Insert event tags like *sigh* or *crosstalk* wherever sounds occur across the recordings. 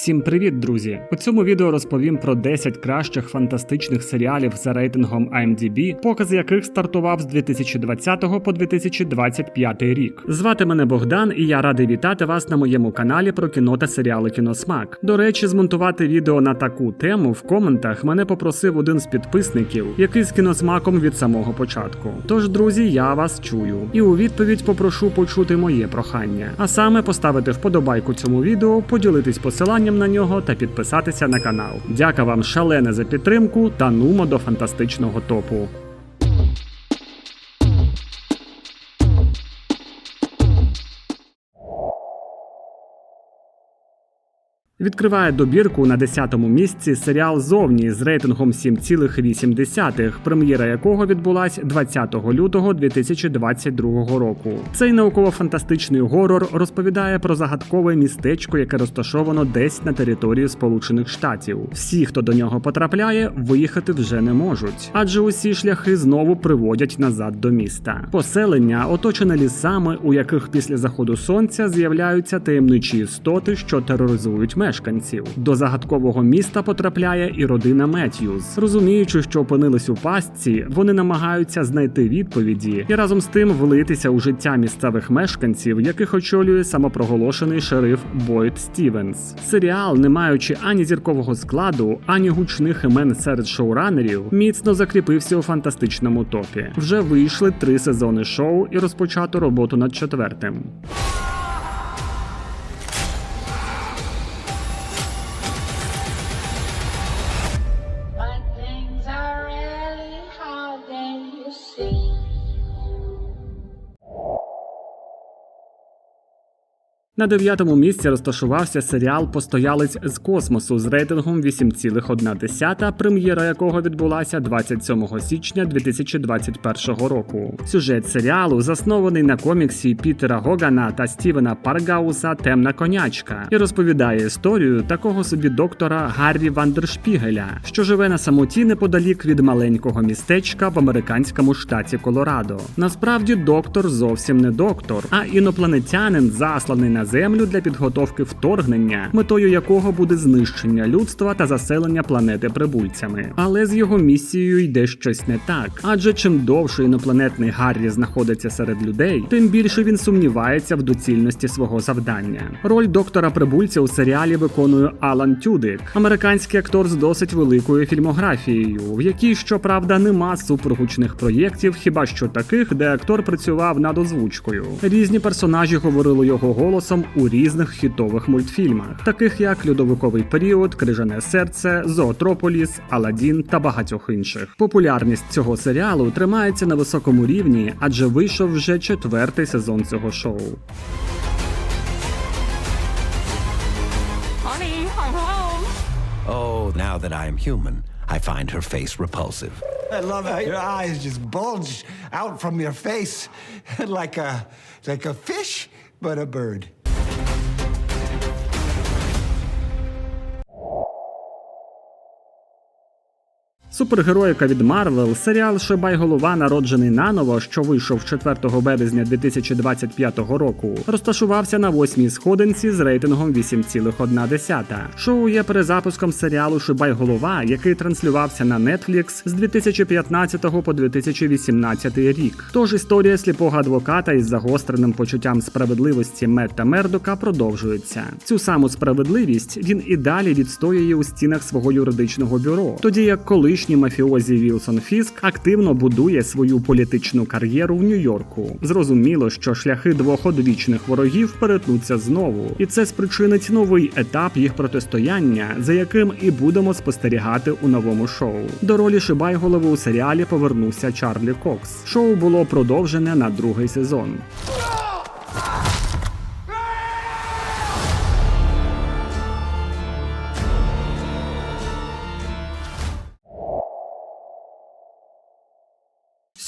Всім привіт, друзі! У цьому відео розповім про 10 кращих фантастичних серіалів за рейтингом IMDb, показ яких стартував з 2020 по 2025 рік. Звати мене Богдан, і я радий вітати вас на моєму каналі про кіно та серіали Кіносмак. До речі, змонтувати відео на таку тему в коментах мене попросив один з підписників, який з кіносмаком від самого початку. Тож, друзі, я вас чую. І у відповідь попрошу почути моє прохання, а саме поставити вподобайку цьому відео, поділитись посиланням на нього та підписатися на канал. Дяка вам шалене за підтримку та нумо до фантастичного топу. Відкриває добірку на 10-му місці серіал Зовні з рейтингом 7,8, прем'єра якого відбулась 20 лютого 2022 року. Цей науково-фантастичний горор розповідає про загадкове містечко, яке розташовано десь на території Сполучених Штатів. Всі, хто до нього потрапляє, виїхати вже не можуть, адже усі шляхи знову приводять назад до міста. Поселення оточене лісами, у яких після заходу сонця з'являються таємничі істоти, що тероризують мешканців. До загадкового міста потрапляє і родина Меттьюз. Розуміючи, що опинились у пастці, вони намагаються знайти відповіді і разом з тим влитися у життя місцевих мешканців, яких очолює самопроголошений шериф Бойд Стівенс. Серіал, не маючи ані зіркового складу, ані гучних імен серед шоуранерів, міцно закріпився у фантастичному топі. Вже вийшли три сезони шоу і розпочато роботу над четвертим. На дев'ятому місці розташувався серіал Постоялець з космосу з рейтингом 8,1, прем'єра якого відбулася 27 січня 2021 року. Сюжет серіалу заснований на коміксі Пітера Гогана та Стівена Паргауса Темна конячка і розповідає історію такого собі доктора Гаррі Вандершпігеля, що живе на самоті неподалік від маленького містечка в американському штаті Колорадо. Насправді доктор зовсім не доктор, а інопланетянин, засланий на землю для підготовки вторгнення, метою якого буде знищення людства та заселення планети прибульцями. Але з його місією йде щось не так. Адже чим довше інопланетний Гаррі знаходиться серед людей, тим більше він сумнівається в доцільності свого завдання. Роль доктора прибульця у серіалі виконує Алан Тюдик, американський актор з досить великою фільмографією, в якій, щоправда, нема супергучних проєктів, хіба що таких, де актор працював над озвучкою. Різні персонажі говорили його голосом у різних хітових мультфільмах, таких як Льодовиковий період, Крижане серце, Зоотрополіс, Аладдін та багатьох інших. Популярність цього серіалу тримається на високому рівні, адже вийшов вже четвертий сезон цього шоу. Honey, I'm home. Oh, now that I am human, I find her face repulsive. I love how your eyes just bulge out from your face *laughs* like a like a fish, but a bird. Супергероїка від Марвел, серіал Шибай голова, народжений наново, що вийшов 4 березня 2025 року, розташувався на восьмій сходинці з рейтингом 8,1. Шоу є перезапуском серіалу Шибай голова, який транслювався на Netflix з 2015 по 2018 рік. Тож історія сліпого адвоката із загостреним почуттям справедливості Метта Мердока продовжується. Цю саму справедливість він і далі відстоює у стінах свого юридичного бюро, тоді як колишній мафіозі Вілсон Фіск активно будує свою політичну кар'єру в Нью-Йорку. Зрозуміло, що шляхи двох одвічних ворогів перетнуться знову, і це спричинить новий етап їх протистояння, за яким і будемо спостерігати у новому шоу. До ролі Шибайголови у серіалі повернувся Чарлі Кокс. Шоу було продовжене на другий сезон.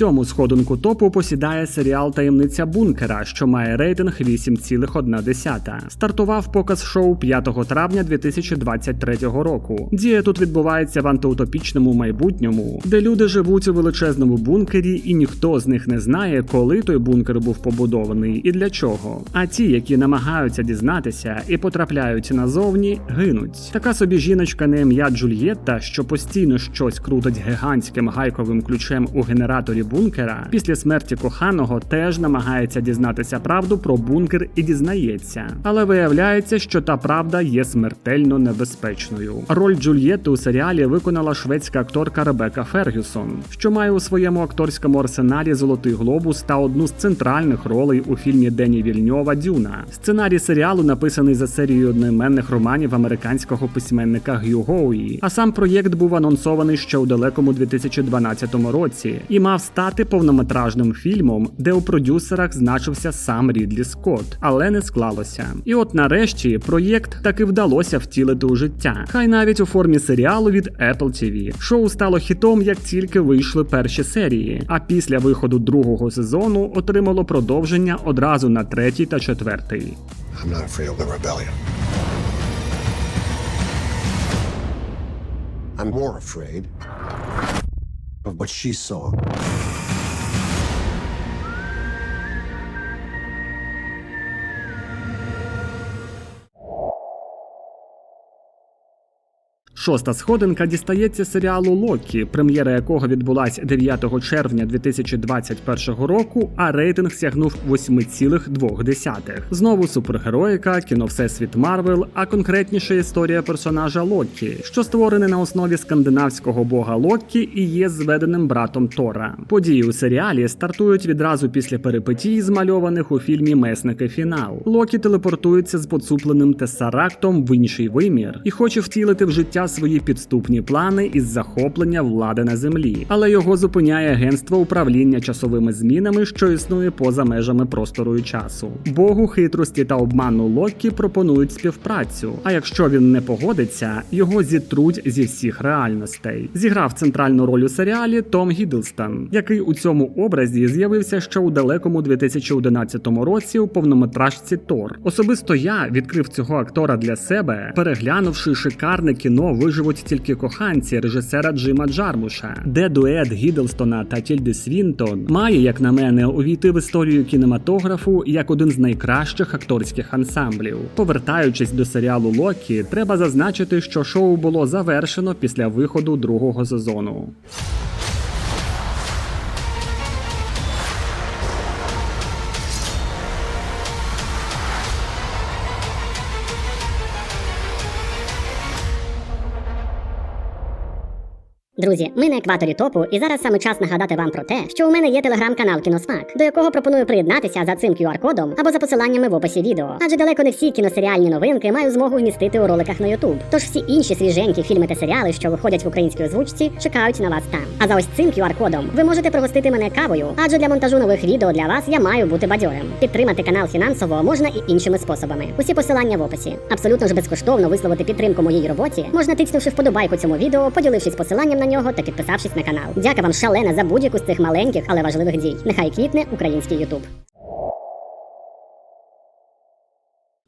Сьому сходинку топу посідає серіал Таємниця бункера, що має рейтинг 8,1. Стартував показ шоу 5 травня 2023 року. Дія тут відбувається в антиутопічному майбутньому, де люди живуть у величезному бункері, і ніхто з них не знає, коли той бункер був побудований і для чого. А ті, які намагаються дізнатися і потрапляють назовні, гинуть. Така собі жіночка на ім'я Джульєтта, що постійно щось крутить гігантським гайковим ключем у генераторі бункера, після смерті коханого теж намагається дізнатися правду про бункер і дізнається. Але виявляється, що та правда є смертельно небезпечною. Роль Джульєтти у серіалі виконала шведська акторка Ребека Фергюсон, що має у своєму акторському арсеналі Золотий глобус та одну з центральних ролей у фільмі Дені Вільньова Дюна. Сценарій серіалу написаний за серією одноіменних романів американського письменника Г'ю Гоуї. А сам проєкт був анонсований ще у далекому 2012 році і мав стати повнометражним фільмом, де у продюсерах значився сам Рідлі Скотт, але не склалося. І от нарешті проєкт таки вдалося втілити у життя, хай навіть у формі серіалу від Apple TV. Шоу стало хітом, як тільки вийшли перші серії. А після виходу другого сезону отримало продовження одразу на третій та четвертий. I'm not afraid of the rebellion. I'm more afraid of what she saw. Шоста сходинка дістається серіалу Локі, прем'єра якого відбулась 9 червня 2021 року, а рейтинг сягнув 8,2. Знову супергероїка, кіно Всесвіт Марвел, а конкретніше історія персонажа Локі, що створений на основі скандинавського бога Локі і є зведеним братом Тора. Події у серіалі стартують відразу після перипетій, змальованих у фільмі Месники Фінал. Локі телепортується з поцупленим тесарактом в інший вимір і хоче втілити в життя свої підступні плани із захоплення влади на землі, але його зупиняє агентство управління часовими змінами, що існує поза межами простору і часу. Богу хитрості та обману Локі пропонують співпрацю. А якщо він не погодиться, його зітруть зі всіх реальностей. Зіграв центральну роль у серіалі Том Гіддлстон, який у цьому образі з'явився ще у далекому 2011 році у повнометражці Тор. Особисто я відкрив цього актора для себе, переглянувши шикарне кіно Виживуть тільки коханці режисера Джима Джармуша, де дует Гідлстона та Тільди Свінтон має, як на мене, увійти в історію кінематографу як один з найкращих акторських ансамблів. Повертаючись до серіалу Локі, треба зазначити, що шоу було завершено після виходу другого сезону. Друзі, ми на екваторі топу, і зараз саме час нагадати вам про те, що у мене є телеграм-канал Кіносмак, до якого пропоную приєднатися за цим QR-кодом або за посиланнями в описі відео. Адже далеко не всі кіносеріальні новинки маю змогу вмістити у роликах на YouTube. Тож всі інші свіженькі фільми та серіали, що виходять в українській озвучці, чекають на вас там. А за ось цим QR-кодом ви можете пригостити мене кавою, адже для монтажу нових відео для вас я маю бути бадьорим. Підтримати канал фінансово можна і іншими способами. Усі посилання в описі. Абсолютно ж безкоштовно висловити підтримку моїй роботі можна тицнувши вподобайку цьому відео, поділившись посиланням на нього та підписавшись на канал. Дяка вам шалена за будь-яку з цих маленьких, але важливих дій. Нехай квітне український Ютуб.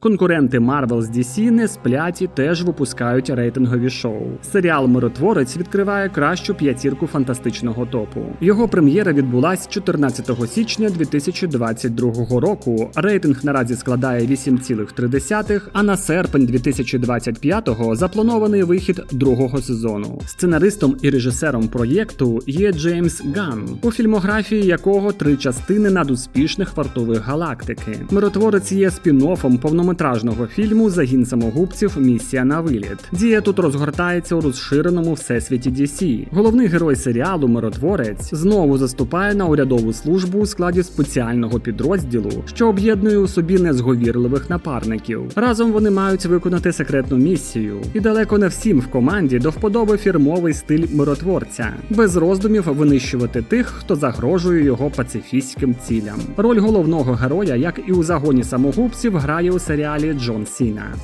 Конкуренти Marvel з DC не сплять і теж випускають рейтингові шоу. Серіал Миротворець відкриває кращу п'ятірку фантастичного топу. Його прем'єра відбулась 14 січня 2022 року. Рейтинг наразі складає 8,3, а на серпень 2025-го запланований вихід другого сезону. Сценаристом і режисером проєкту є Джеймс Ганн, у фільмографії якого три частини надуспішних вартових галактики. Миротворець є спін-оффом повнометражного фільму Загін самогубців Місія на виліт. Дія тут розгортається у розширеному всесвіті DC. Головний герой серіалу Миротворець знову заступає на урядову службу у складі спеціального підрозділу, що об'єднує у собі незговірливих напарників. Разом вони мають виконати секретну місію, і далеко не всім в команді до вподоби фірмовий стиль миротворця, без роздумів винищувати тих, хто загрожує його пацифістським цілям. Роль головного героя, як і у загоні самогубців, грає у серіалі Джон Сіна.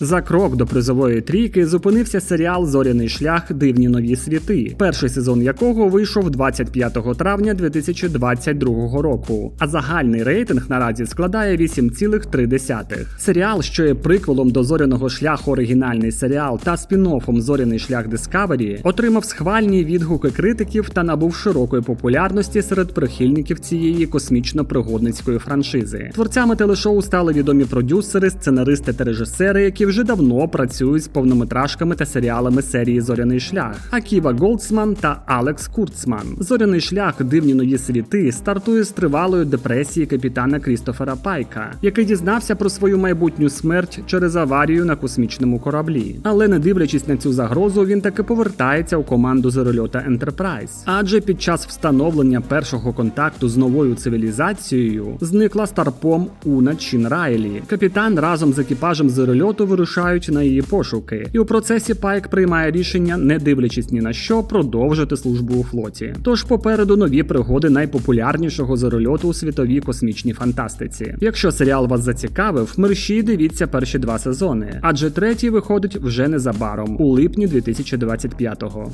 За крок до призової трійки зупинився серіал Зоряний шлях Дивні нові світи, перший сезон якого вийшов 25 травня 2022 року. А загальний рейтинг наразі складає 8,3. Серіал, що є приквелом до зоряного шляху оригінальний серіал та спін-оффом Зоряний шлях Discovery, отримав схвальні відгуки критиків та набув широкої популярності серед прихильників цієї космічно-пригодницької франшизи. Творцями телешоу стали відомі продюсери, сценаристи та режисери, які вже давно працюють з повнометражками та серіалами серії Зоряний шлях. Аківа Голдсман та Алекс Курцман. Зоряний шлях Дивні нові світи стартує з тривалої депресії капітана Крістофера Пайка, який дізнався про свою майбутню смерть через аварію на космічному кораблі. Але не дивлячись на цю загрозу, він таки повертається у команду зорольота Enterprise. Адже під час встановлення першого контакту з новою цивілізацією зникла старпом Уна Чин Райлі. Капітан разом з екіпажем зорольоту вирушають на її пошуки, і у процесі Пайк приймає рішення, не дивлячись ні на що, продовжити службу у флоті. Тож попереду нові пригоди найпопулярнішого зорольоту у світовій космічній фантастиці. Якщо серіал вас зацікавив, мерщій дивіться перші два сезони, адже третій виходить вже незабаром у липні 2025-го.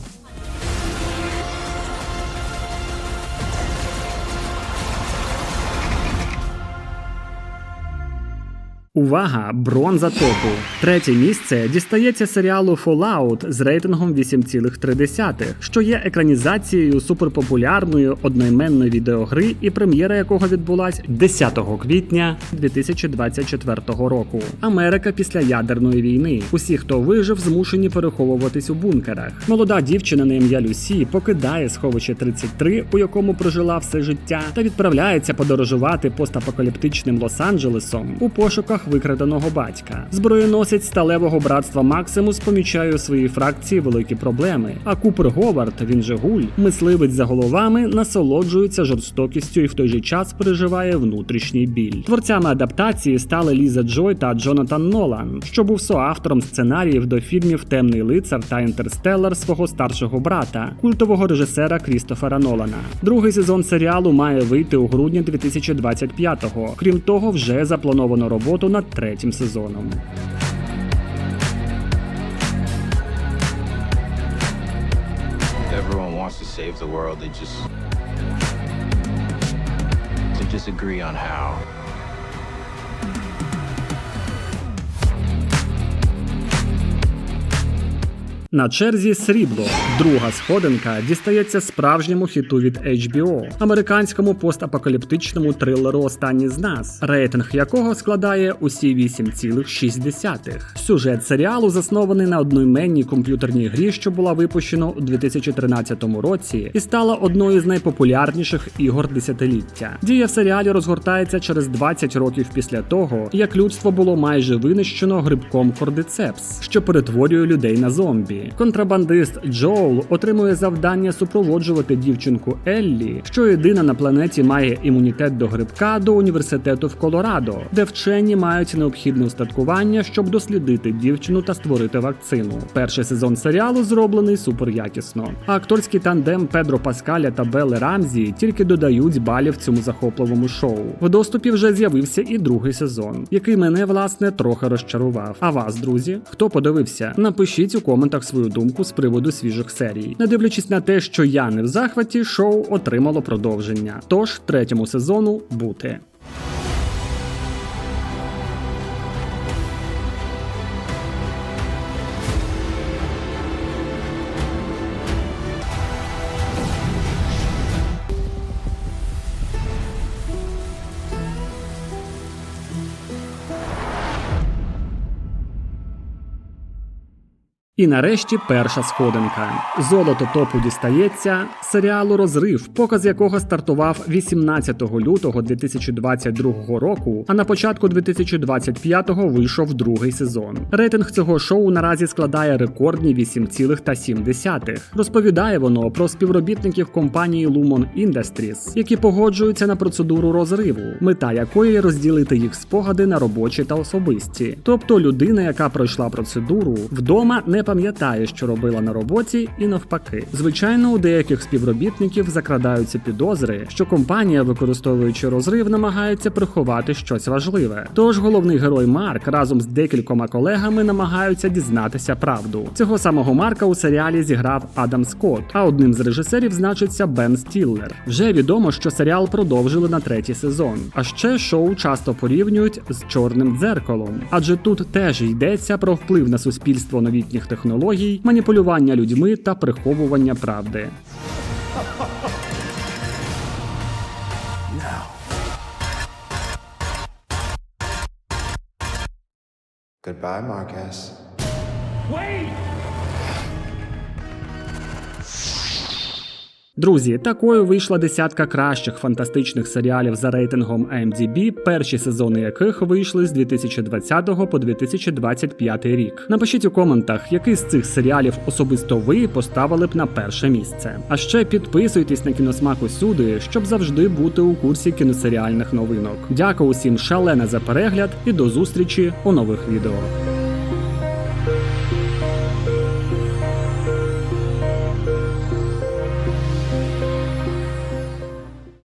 Увага! Бронза топу. Третє місце дістається серіалу Fallout з рейтингом 8,3, що є екранізацією суперпопулярної одноіменної відеогри, і прем'єра якого відбулась 10 квітня 2024 року. Америка після ядерної війни. Усі, хто вижив, змушені переховуватись у бункерах. Молода дівчина на ім'я Люсі покидає сховище 33, у якому прожила все життя, та відправляється подорожувати постапокаліптичним Лос-Анджелесом у пошуках викраденого батька. Зброєносець сталевого братства Максимус помічає у своїй фракції великі проблеми. А Купер Говард, він же гуль, мисливець за головами, насолоджується жорстокістю і в той же час переживає внутрішній біль. Творцями адаптації стали Ліза Джой та Джонатан Нолан, що був соавтором сценаріїв до фільмів Темний лицар та Інтерстеллар свого старшого брата, культового режисера Крістофера Нолана. Другий сезон серіалу має вийти у грудні 2025-го. Крім того, вже заплановано роботу над третім сезоном. Everyone wants to save the world. They just they disagree on how. На черзі срібло. Друга сходинка дістається справжньому хіту від HBO, американському постапокаліптичному трилеру Останні з нас, рейтинг якого складає усі 8,6. Сюжет серіалу заснований на одноіменній комп'ютерній грі, що була випущена у 2013 році, і стала одною з найпопулярніших ігор десятиліття. Дія в серіалі розгортається через 20 років після того, як людство було майже винищено грибком Кордицепс, що перетворює людей на зомбі. Контрабандист Джоул отримує завдання супроводжувати дівчинку Еллі, що єдина на планеті має імунітет до грибка до університету в Колорадо, де вчені мають необхідне устаткування, щоб дослідити дівчину та створити вакцину. Перший сезон серіалу зроблений суперякісно. А акторський тандем Педро Паскаля та Белли Рамзі тільки додають балів цьому захопливому шоу. В доступі вже з'явився і другий сезон, який мене власне трохи розчарував. А вас, друзі, хто подивився? Напишіть у коментах свою думку з приводу свіжих серій. Не дивлячись на те, що я не в захваті, шоу отримало продовження. Тож третьому сезону бути. І нарешті перша сходинка. Золото топу дістається серіалу Розрив, показ якого стартував 18 лютого 2022 року, а на початку 2025-го вийшов другий сезон. Рейтинг цього шоу наразі складає рекордні 8,7. Розповідає воно про співробітників компанії Lumon Industries, які погоджуються на процедуру розриву, мета якої розділити їх спогади на робочі та особисті. Тобто людина, яка пройшла процедуру, вдома не пам'ятає, що робила на роботі, і навпаки. Звичайно, у деяких співробітників закрадаються підозри, що компанія, використовуючи розрив, намагається приховати щось важливе. Тож головний герой Марк разом з декількома колегами намагаються дізнатися правду. Цього самого Марка у серіалі зіграв Адам Скотт, а одним з режисерів значиться Бен Стіллер. Вже відомо, що серіал продовжили на третій сезон. А ще шоу часто порівнюють з чорним дзеркалом, адже тут теж йдеться про вплив на суспільство новітніх технологій, маніпулювання людьми та приховування правди. Goodbye, Marcus. Друзі, такою вийшла десятка кращих фантастичних серіалів за рейтингом IMDb, перші сезони яких вийшли з 2020 по 2025 рік. Напишіть у коментах, який з цих серіалів особисто ви поставили б на перше місце. А ще підписуйтесь на кіносмак усюди, щоб завжди бути у курсі кіносеріальних новинок. Дякую усім шалена за перегляд і до зустрічі у нових відео.